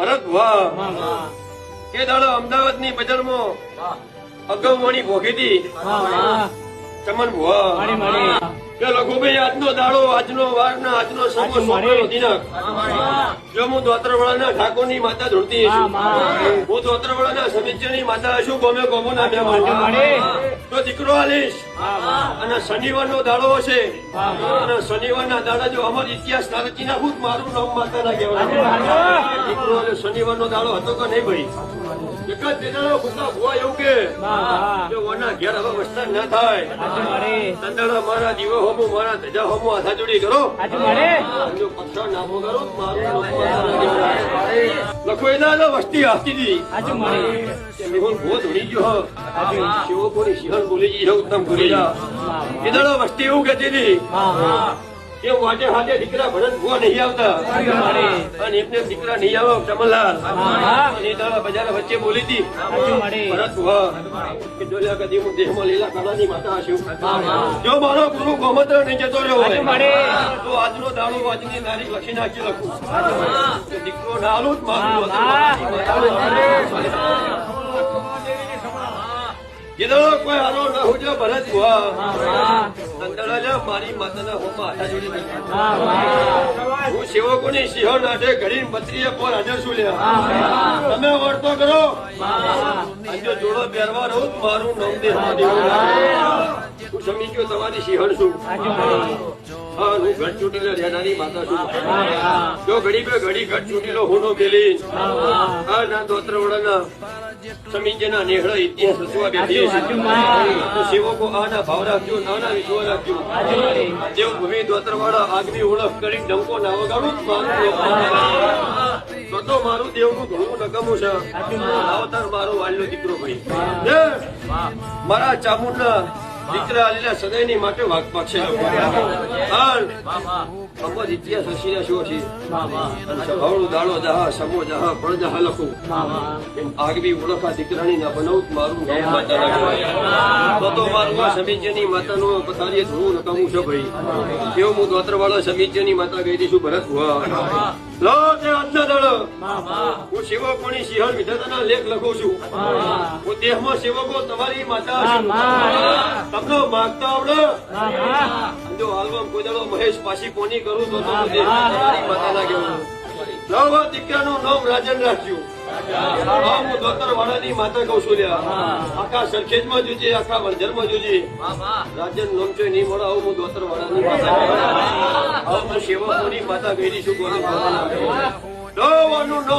ભરત ભુવા કે દાડો અમદાવાદની બજારમાં અગાઉવાણી ભોગીતી ચમન ભુવા કે લઘુભાઈ આજનો દાડો આજનો વાર ને આજનો સમો સોંપેલો દિનક. જો હું દોતરવાળાના ઠાકોરની માતા ધૂળતી છું હું દોતરવાળાના સમિત્યની માતા છું ગમે ગમો ના તો દીકરો આલીશ. અને શનિવારનો દાડો હશે. અને શનિવારના દાડા જો અમર ઇતિહાસ ના નાખું મારું નામ માતા ના કહેવાય દીકરો શનિવાર શનિવારનો દાડો હતો કે નહીં ભાઈ? એક. લખો એના વસ્તી હાથી કે મેહુલ ધોળી ગયો. શિવો કોની શિહળ બોલી ગઈ ઉત્તમ તમ ભૂલી જા એ દાડો વસ્તી એવું કહેતી હતી કે વાજે હાજે દીકરા ભરત ભૂવા નહીં આવતા. અને એમને દીકરા નહીં આવો કમલલાલ અને તારા બજાર વચ્ચે બોલી હતી. ભરત ભૂવા કે જોલ્યા કદી હું દેહમાં લીલા કલાની માતા હશું જો મારો ગુરુ ગોમત્ર નહીં જતો રહ્યો હોય તો આજનો દાડો આજની તારીખ લખી નાખી લખું દીકરો ડાલું જ મારું કીધો કોઈ હારો ન હોજો ભરત સંતળા મારી માતાના હોમાં હાથા જોડી હું સેવકોની સિંહણ નાટે ઘડી મત્રીએ પર હાજર છું લ્યા તમે વર્તો કરો. જોડો પહેરવા રહું મારું નામ દેહમાં દેવું લાગે. હું સમી ગયો તમારી સિંહણ છું હું ઘટ ચૂંટીને રહેનારી માતા છું જો ઘડી બે ઘડી ઘટ ચૂંટીલો હુનો મેલી હા ના દોત્ર વડાના સમીજના નેહળ ઇતિહાસ રચવા બેઠી સેવકો આના ભાવ રાખજો નાના વિશ્વ રાખજો દેવ ભૂમિ દોતરવાળા આગની ઓળખ કરી ડંકો ના વગાડું તો મારું. તો મારું દેવનું ઘણું નકમું છે અવતાર મારો વાલ્યો દીકરો ભાઈ મારા ચામુંડના દીકરા આલેલા સદાયની માટે વાકમાં ઇતિહાસ છે? જહા લખું. આગવી ઓળખા દીકરાની ના બનાવું મારું નામ માતા રાખે તો છે ભાઈ. કેવું હું દોતરવાળા સમીજ્યની માતા ગઈ છું ભરત લો હું સેવકોની સિંહણ વિધાતાના લેખ લખું છું. હું. દેહમાં સેવકો તમારી માતા છું. તમને માગતા આવડે? જો હાલમાં કોઈ દાડો મહેશ પાછી કોની કરું તો તમારી માતા ના કહેવું નવ દીકરાનું નામ રાજન રાખ્યું. હું દોતર વાળાની માતા કહું છું આખા સરખેજમાં જોજે આખા વંજરમાં જોજે. રાજન લોમચો નહીં મળે આવું હું દોતર વાળાની માતા સેવકોની માતા ગઈ છું Não, eu não